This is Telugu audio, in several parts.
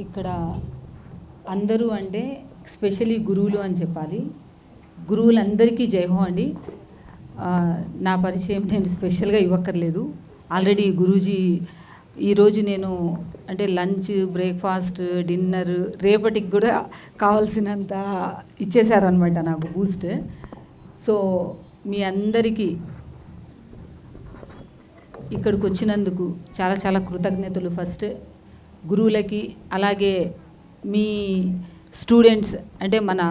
ఇక్కడ అందరూ అంటే స్పెషలీ గురువులు అని చెప్పాలి. గురువులందరికీ జయహో అండి. నా పరిచయం నేను స్పెషల్గా ఇవ్వక్కర్లేదు. ఆల్రెడీ గురూజీ ఈరోజు నేను అంటే లంచ్ బ్రేక్ఫాస్ట్ డిన్నర్ రేపటికి కూడా కావాల్సినంత ఇచ్చేశారనమాట నాకు బూస్ట్. సో మీ అందరికీ ఇక్కడికి వచ్చినందుకు చాలా చాలా కృతజ్ఞతలు ఫస్ట్. గురువులకి అలాగే మీ స్టూడెంట్స్ అంటే మన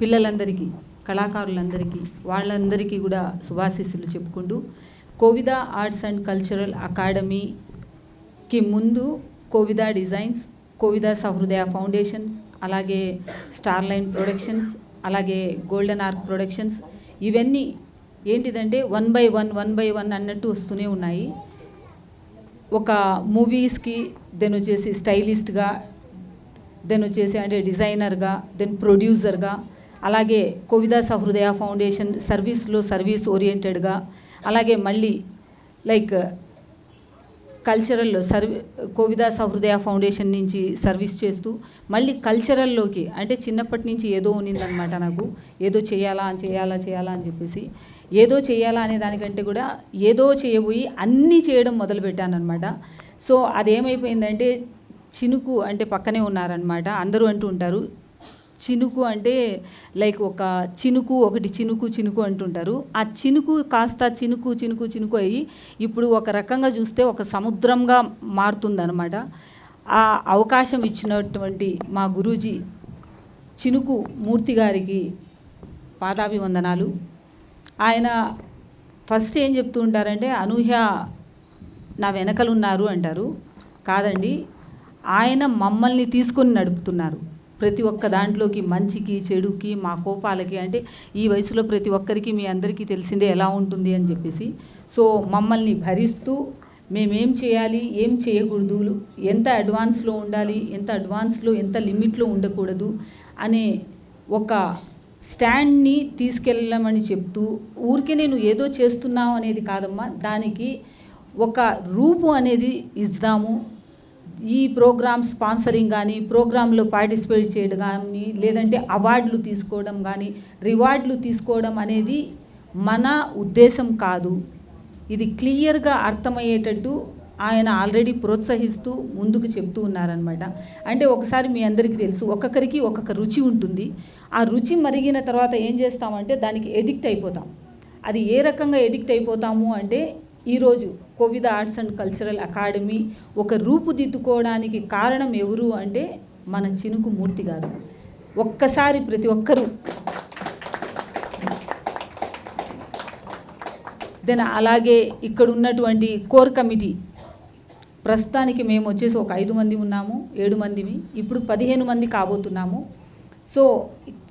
పిల్లలందరికీ కళాకారులందరికీ వాళ్ళందరికీ కూడా శుభాశీస్సులు చెప్పుకుంటూ కోవిదా ఆర్ట్స్ అండ్ కల్చరల్ అకాడమీకి ముందు కోవిదా డిజైన్స్ కోవిదా సహృదయ ఫౌండేషన్స్ అలాగే స్టార్లైన్ ప్రొడక్షన్స్ అలాగే గోల్డెన్ ఆర్క్ ప్రొడక్షన్స్ ఇవన్నీ ఏంటిదంటే one by one one by one అన్నట్టు వస్తూనే ఉన్నాయి. ఒక మూవీస్కి దెన్ వచ్చేసి స్టైలిస్ట్గా దెన్ వచ్చేసి అంటే డిజైనర్గా దెన్ ప్రొడ్యూసర్గా అలాగే కోవిదా సహృదయ ఫౌండేషన్ సర్వీస్లో సర్వీస్ ఓరియంటెడ్గా అలాగే మళ్ళీ లైక్ కల్చరల్లో సర్వీ కోవిదా సహృదయ ఫౌండేషన్ నుంచి సర్వీస్ చేస్తూ మళ్ళీ కల్చరల్లోకి అంటే చిన్నప్పటి నుంచి ఏదో ఉన్నిందనమాట నాకు. ఏదో చేయాలా అని చేయాలా చేయాలా అని చెప్పేసి. ఏదో చేయాలా అనే దానికంటే కూడా ఏదో చేయబోయి అన్నీ చేయడం మొదలుపెట్టానమాట సో అదేమైపోయిందంటే చినుకు అంటే పక్కనే ఉన్నారనమాట అందరూ అంటూ ఉంటారు చినుకు అంటే లైక్ ఒక చినుకు ఒకటి చినుకు చినుకు అంటుంటారు. ఆ చినుకు కాస్త చినుకు చినుకు చినుకు అయ్యి ఇప్పుడు ఒక రకంగా చూస్తే ఒక సముద్రంగా మారుతుందన్నమాట. ఆ అవకాశం ఇచ్చినటువంటి మా గురూజీ చినుకు మూర్తి గారికి పాదాభివందనాలు. ఆయన ఫస్ట్ ఏం చెప్తూ ఉంటారంటే అనూహ్య నా వెనకలున్నారు అంటారు. కాదండి ఆయన మమ్మల్ని తీసుకొని నడుపుతున్నారు. ప్రతి ఒక్క దాంట్లోకి మంచికి చెడుకి మా కోపాలకి అంటే ఈ వయసులో ప్రతి ఒక్కరికి మీ అందరికీ తెలిసిందే ఎలా ఉంటుంది అని చెప్పేసి. సో మమ్మల్ని భరిస్తూ మేమేం చేయాలి ఏం చేయకూడదు ఎంత అడ్వాన్స్లో ఉండాలి ఎంత అడ్వాన్స్లో ఎంత లిమిట్లో ఉండకూడదు అనే ఒక స్టాండ్ని తీసుకెళ్ళమని చెప్తూ ఊరికే నేను ఏదో చేస్తున్నావు అనేది కాదమ్మా దానికి ఒక రూపు అనేది ఇద్దాము. ఈ ప్రోగ్రామ్ స్పాన్సరింగ్ కానీ ప్రోగ్రాంలో పార్టిసిపేట్ చేయడం కానీ లేదంటే అవార్డులు తీసుకోవడం కానీ రివార్డులు తీసుకోవడం అనేది మన ఉద్దేశం కాదు. ఇది క్లియర్గా అర్థమయ్యేటట్టు ఆయన ఆల్రెడీ ప్రోత్సహిస్తూ ముందుకు చెప్తూ ఉన్నారనమాట అంటే ఒకసారి మీ అందరికీ తెలుసు ఒక్కొక్కరికి ఒక్కొక్క రుచి ఉంటుంది. ఆ రుచి మరిగిన తర్వాత ఏం చేస్తామంటే దానికి ఎడిక్ట్ అయిపోతాం. అది ఏ రకంగా ఎడిక్ట్ అయిపోతాము అంటే ఈరోజు Kovida arts and cultural academy ఒక రూపుదిద్దుకోవడానికి కారణం ఎవరు అంటే మన చినుకు మూర్తి గారు. ఒక్కసారి ప్రతి ఒక్కరూ దెన్ అలాగే ఇక్కడ ఉన్నటువంటి కోర్ కమిటీ. ప్రస్తుతానికి మేము వచ్చేసి ఒక ఐదు మంది ఉన్నాము ఏడు మందివి ఇప్పుడు పదిహేను మంది కాబోతున్నాము. So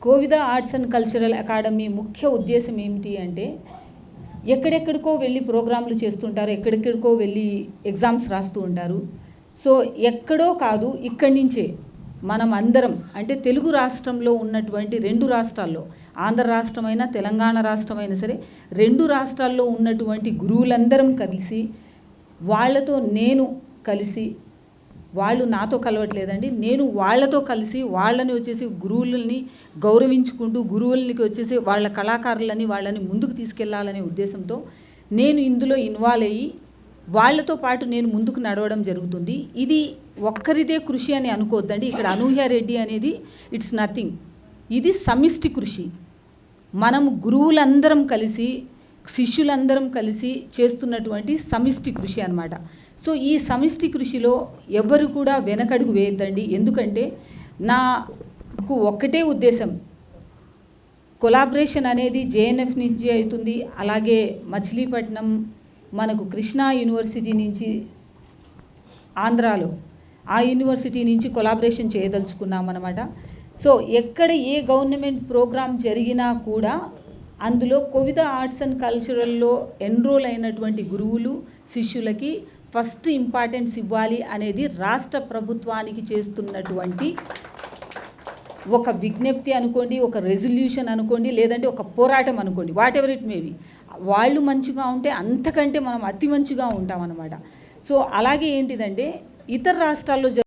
Kovida arts and cultural academy ముఖ్య ఉద్దేశం ఏమిటి అంటే ఎక్కడెక్కడికో వెళ్ళి ప్రోగ్రాంలు చేస్తుంటారు ఎక్కడెక్కడికో వెళ్ళి ఎగ్జామ్స్ రాస్తూ ఉంటారు. సో ఎక్కడో కాదు ఇక్కడి నుంచే మనం అందరం అంటే తెలుగు రాష్ట్రంలో ఉన్నటువంటి రెండు రాష్ట్రాల్లో ఆంధ్ర రాష్ట్రమైనా తెలంగాణ రాష్ట్రమైనా సరే రెండు రాష్ట్రాల్లో ఉన్నటువంటి గురువులందరం కలిసి వాళ్ళతో నేను కలిసి వాళ్ళు నాతో కలవట్లేదండి. నేను వాళ్ళతో కలిసి వాళ్ళని వచ్చేసి గురువులని గౌరవించుకుంటూ గురువులకి వచ్చేసి వాళ్ళ కళాకారులని వాళ్ళని ముందుకు తీసుకెళ్ళాలనే ఉద్దేశంతో నేను ఇందులో ఇన్వాల్వ్ అయ్యి వాళ్ళతో పాటు నేను ముందుకు నడవడం జరుగుతుంది. ఇది ఒక్కరిదే కృషి అని అనుకోవద్దండి. ఇక్కడ అనూహ్య రెడ్డి అనేది ఇట్స్ నథింగ్. ఇది సమిష్టి కృషి. మనం గురువులందరం కలిసి శిష్యులందరం కలిసి చేస్తున్నటువంటి సమిష్టి కృషి అనమాట సో ఈ సమిష్టి కృషిలో ఎవరు కూడా వెనకడుగు వేయద్దండి. ఎందుకంటే నాకు ఒక్కటే ఉద్దేశం. కొలాబరేషన్ అనేది జేఎన్ఎఫ్ నుంచి అవుతుంది. అలాగే మచిలీపట్నం మనకు కృష్ణా యూనివర్సిటీ నుంచి ఆంధ్రాలో ఆ యూనివర్సిటీ నుంచి కొలాబరేషన్ చేయదలుచుకున్నాం అనమాట సో ఎక్కడ ఏ గవర్నమెంట్ ప్రోగ్రామ్ జరిగినా కూడా అందులో కోవిద ఆర్ట్స్ అండ్ కల్చరల్లో ఎన్రోల్ అయినటువంటి గురువులు శిష్యులకి ఫస్ట్ ఇంపార్టెన్స్ ఇవ్వాలి అనేది రాష్ట్ర ప్రభుత్వానికి చేస్తున్నటువంటి ఒక విజ్ఞప్తి అనుకోండి ఒక రెజల్యూషన్ అనుకోండి లేదంటే ఒక పోరాటం అనుకోండి వాట్ ఎవర్ ఇట్ మేబీ వాళ్ళు మంచిగా ఉంటే అంతకంటే మనం అతి మంచిగా ఉంటాం అనమాట సో అలాగే ఏంటిదంటే ఇతర రాష్ట్రాల్లో